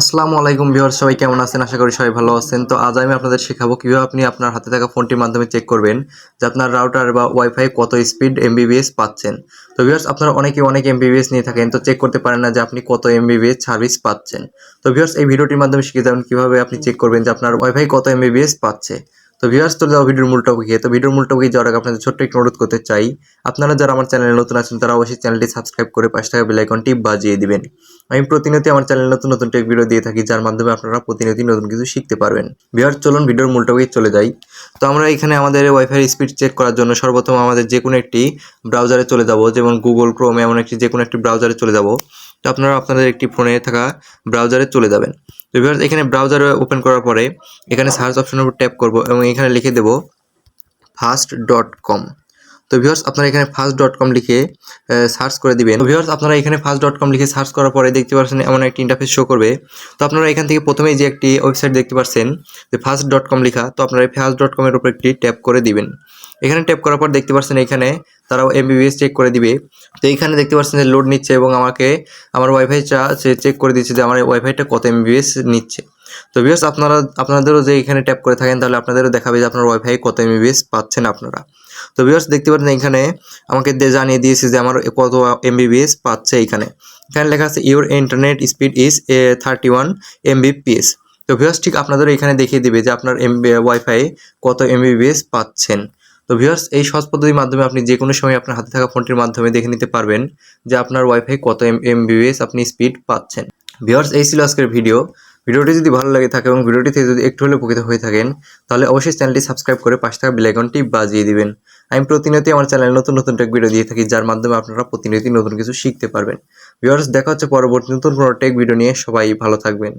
আসসালামু আলাইকুম ভিউয়ার সবাই কেমন আছেন? আশা করি সবাই ভালো আছেন। তো আজ আমি আপনাদের শেখাবো কীভাবে আপনি আপনার হাতে থাকা ফোনটির মাধ্যমে চেক করবেন যে আপনার রাউটার বা ওয়াইফাই কত স্পিড এমবিবিএস পাচ্ছেন। তো ভিউয়ার্স, আপনারা অনেকে অনেক এমবিবিএস নিয়ে থাকেন, তো চেক করতে পারেন না যে আপনি কত এমবিবিএস সার্ভিস পাচ্ছেন। তো ভিউয়ার্স, এই ভিডিওটির মাধ্যমে শিখে যাবেন কীভাবে আপনি চেক করবেন যে আপনার ওয়াইফাই কত এমবিবিএস পাচ্ছে। তো ভিউয়ার্স তো যাও ভিডিওর মূল টপিকে তো ভিডিওর মূল টপিকে যাওয়ার আগে আপনাদের ছোট্ট একটু অনুরোধ করতে চাই, আপনারা যারা আমার চ্যানেলে নতুন আছেন, তারা অবশ্যই চ্যানেলটি সাবস্ক্রাইব করে পাশে থাকা বেল আইকনটি বাজিয়ে দিবেন। আমি প্রতিনিয়ত আমার চ্যানেলে নতুন নতুন টেক ভিডিও দিয়ে থাকি, যার মাধ্যমে আপনারা প্রতিনিয়ত নতুন কিছু শিখতে পারবেন। বিহার চলুন ভিডিওর মূল টপিকে চলে যাই। তো আমরা এখানে আমাদের ওয়াইফাই স্পিড চেক করার জন্য সর্বপ্রথম আমাদের যে কোনো একটি ব্রাউজারে চলে যাব, যেমন গুগল ক্রোম এমন একটি যে কোনো একটি ব্রাউজারে চলে যাব। তো আপনারা আপনাদের একটি ফোনে থাকা ব্রাউজারে চলে যাবেন। তো ভিউয়ার্স এখানে ব্রাউজার ওপেন করার পরে এখানে সার্চ অপশনের উপর ট্যাপ করব এবং এখানে লিখে দেব ফাস্ট ডট কম তো ভিউয়ার্স আপনারা এখানে ফাস্ট ডট কম লিখে সার্চ করে দিবেন। ভিউয়ার্স আপনারা এখানে ফাস্ট ডট কম লিখে সার্চ করার পরে দেখতে পাচ্ছেন এমন একটি ইন্টারফেস শো করবে। তো আপনারা এখান থেকে প্রথমেই যে একটি ওয়েবসাইট দেখতে পাচ্ছেন যে ফাস্ট ডট কম লেখা, তো আপনারা ফাস্ট ডট কমের উপর একটি ট্যাপ করে দিবেন। এখানে ট্যাপ করার পর দেখতে পাচ্ছেন এখানে তারাও এমবিবিএস চেক করে দিবে। তো এইখানে দেখতে পাচ্ছেন যে লোড নিচ্ছে এবং আমাকে, আমার ওয়াইফাইটা সে চেক করে দিচ্ছে যে আমার ওয়াইফাইটা কত এমবিবিএস নিচ্ছে। তো ভিউয়ার্স আপনারা, আপনাদেরও যে এখানে ট্যাপ করে থাকেন, তাহলে আপনাদেরও দেখাবে যে আপনার ওয়াইফাই কত এমবিবিএস পাচ্ছেন আপনারা। তো ভিউয়ার্স দেখতে পাচ্ছেন এখানে আমাকে জানিয়ে দিয়েছে যে আমার কত এমবিবিএস পাচ্ছে এখানে। এখানে লেখা আছে your internet speed is a thirty one Mbps তো ভিউয়ার্স ঠিক আপনাদের এখানে দেখিয়ে দিবে যে আপনার এমবি ওয়াইফাই কত এমবিবিএস পাচ্ছেন। তো ভিউয়ার্স এই সহজ পদ্ধতির মাধ্যমে আপনি যে কোনো সময় আপনার হাতে থাকা ফোনটির মাধ্যমে দেখে নিতে পারবেন যে আপনার ওয়াইফাই কত এম আপনি স্পিড পাচ্ছেন। ভিউয়ার্স এই ছিল আজকের ভিডিও ভিডিওটি যদি ভালো লাগে থাকে এবং ভিডিওটি থেকে যদি একটু হলেও উপকৃত হয়ে থাকেন, তাহলে অবশ্যই চ্যানেলটি সাবস্ক্রাইব করে পাশে থাকা বেলাইকনটি বাজিয়ে দিবেন। আমি প্রতিনিয়তই আমার চ্যানেলে নতুন নতুন টেক ভিডিও দিয়ে থাকি, যার মাধ্যমে আপনারা প্রতিনিয়তই নতুন কিছু শিখতে পারবেন। ভিউয়ার্স দেখা হচ্ছে পরবর্তী নতুন কোনো টেক ভিডিও নিয়ে। সবাই ভালো থাকবেন।